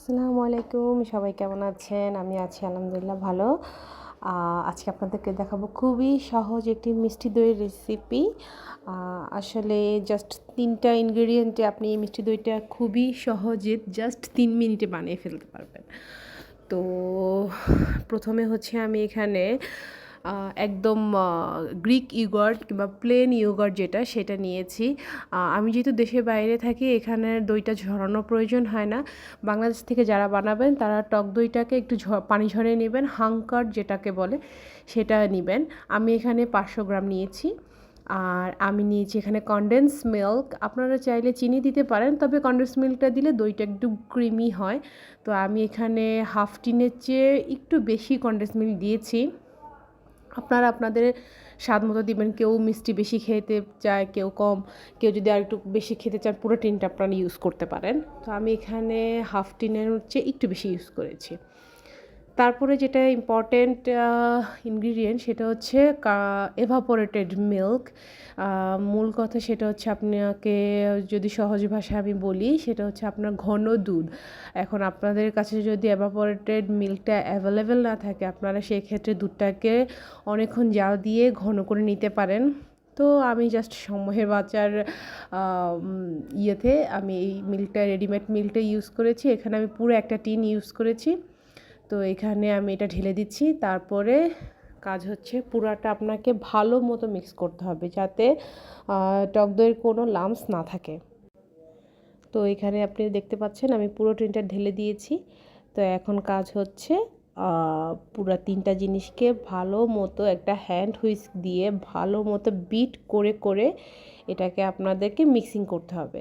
আসসালামু আলাইকুম, সবাই কেমন আছেন? আমি আছি আলহামদুলিল্লাহ ভালো। আজকে আপনাদেরকে দেখাবো খুবই সহজ একটি মিষ্টি দইয়ের রেসিপি আসলে জাস্ট তিনটা ইনগ্রেডিয়েন্টে আপনি এই মিষ্টি দইটা খুবই সহজে জাস্ট তিন মিনিটে বানিয়ে ফেলতে পারবেন। তো প্রথমে হচ্ছে আমি এখানে একদম গ্রিক ইউগার্ট কিংবা প্লেন ইউগার্ট যেটা, সেটা নিয়েছি। আমি যেহেতু দেশের বাইরে থাকি, এখানে দইটা ঝরানো প্রয়োজন হয় না। বাংলাদেশ থেকে যারা বানাবেন, তারা টক দইটাকে একটু পানি ঝরিয়ে নেবেন হাঙ্কার যেটাকে বলে, সেটা নেবেন। আমি এখানে পাঁচশো গ্রাম নিয়েছি। আর আমি নিয়েছি এখানে কনডেন্স মিল্ক আপনারা চাইলে চিনি দিতে পারেন, তবে কনডেন্স মিল্কটা দিলে দইটা একটু ক্রিমি হয়। তো আমি এখানে হাফ টিনের চেয়ে একটু বেশি কনডেন্স মিল্ক দিয়েছি। আপনারা আপনাদের স্বাদ মতো দিবেন। কেউ মিষ্টি বেশি খেতে চায়, কেউ কম। কেউ যদি আর একটু বেশি খেতে চান, পুরো টিনটা আপনারা ইউজ করতে পারেন। তো আমি এখানে হাফ টিনের হচ্ছে একটু বেশি ইউজ করেছি। তারপরে যেটা ইম্পর্টেন্ট ইনগ্রিডিয়েন্ট সেটা হচ্ছে এভাপোরেটেড মিল্ক মূল কথা সেটা হচ্ছে আপনাকে যদি সহজ ভাষায় আমি বলি, সেটা হচ্ছে আপনার ঘন দুধ। এখন আপনাদের কাছে যদি এভাপোরেটেড মিল্কটা অ্যাভেলেবেল না থাকে, আপনারা সেই ক্ষেত্রে দুধটাকে অনেকক্ষণ জাল দিয়ে ঘন করে নিতে পারেন। তো আমি জাস্ট সময়ের বাচ্চার ইয়েতে আমি এই মিল্কটা রেডিমেড মিল্কটা ইউজ করেছি। এখানে আমি পুরো একটা টিন ইউজ করেছি। তো এখানে আমি এটা ঢেলে দিচ্ছি। তারপরে কাজ হচ্ছে পুরাটা আপনাকে ভালো মতো মিক্স করতে হবে যাতে টক দইয়ের কোনো লামস না থাকে। তো এখানে আপনি দেখতে পাচ্ছেন আমি পুরো ট্রেনটা ঢেলে দিয়েছি। তো এখন কাজ হচ্ছে পুরো তিনটা জিনিসকে ভালো মতো একটা হ্যান্ড হুইস্ক দিয়ে ভালো মতো বিট করে করে এটাকে আপনাদেরকে মিক্সিং করতে হবে।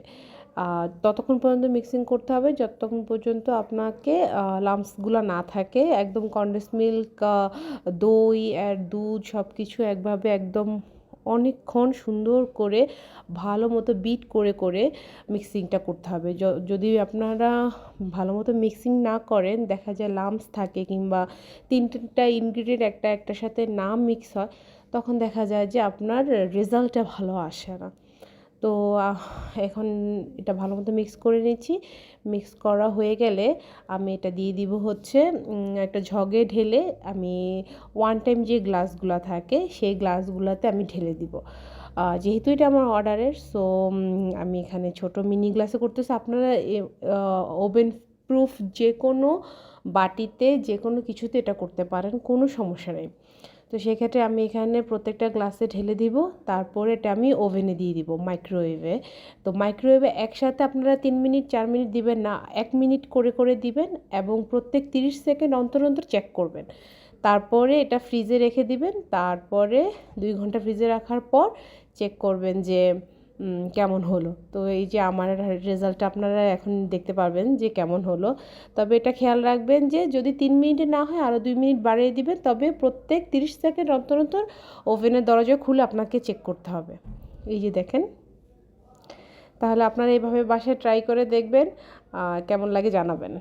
ততক্ষণ পর্যন্ত মিক্সিং করতে হবে। যতক্ষণ পর্যন্ত আপনাকে লামসগুলো না থাকে, একদম কন্ডেন্স মিল্ক দই আর দুধ সব কিছু একভাবে একদম অনেকক্ষণ সুন্দর করে, ভালো মতো বিট করে করে মিক্সিংটা করতে হবে। যদি আপনারা ভালো মতো মিক্সিং না করেন, দেখা যায় লামস থাকে কিংবা তিনটা ইনগ্রিডিয়েন্ট একটা একটার সাথে না মিক্স হয়, তখন দেখা যায় যে আপনার রেজাল্টটা ভালো আসে না। তো এখন এটা ভালো মতো মিক্স করে নিচ্ছি। মিক্স করা হয়ে গেলে আমি এটা দিয়ে দিব হচ্ছে একটা ঝগে ঢেলে আমি ওয়ান টাইম যে গ্লাসগুলো থাকে, সেই গ্লাসগুলোতে আমি ঢেলে দিব। যেহেতু এটা আমার অর্ডারের সো আমি এখানে ছোট মিনি গ্লাসে করতেছি। আপনারা ওভেন প্রুফ যে কোনো বাটিতে যে কোনো কিছুতে এটা করতে পারেন, কোনো সমস্যা নেই। তো সেক্ষেত্রে আমি এখানে প্রত্যেকটা গ্লাসে ঢেলে দিব। তারপরে এটা আমি ওভেনে দিয়ে দিব মাইক্রোওয়েভে। তো মাইক্রোওয়েভে একসাথে আপনারা তিন মিনিট, চার মিনিট দিবেন না, এক মিনিট করে করে দিবেন এবং প্রত্যেক তিরিশ সেকেন্ড অন্তর অন্তর চেক করবেন। তারপরে এটা ফ্রিজে রেখে দিবেন। তারপরে দুই ঘণ্টা ফ্রিজে রাখার পর চেক করবেন যে কেমন হলো? তো এই যে আমার রেজাল্টটা আপনারা এখন দেখতে পারবেন যে কেমন হলো। তবে এটা খেয়াল রাখবেন যে যদি তিন মিনিটে না হয় আরও দুই মিনিট বাড়িয়ে দিবেন, তবে প্রত্যেক তিরিশ সেকেন্ড অন্তর অন্তর ওভেনের দরজা খুলে আপনাকে চেক করতে হবে। এই যে দেখেন। তাহলে আপনারা এইভাবে বাসায় ট্রাই করে দেখবেন কেমন লাগে জানাবেন।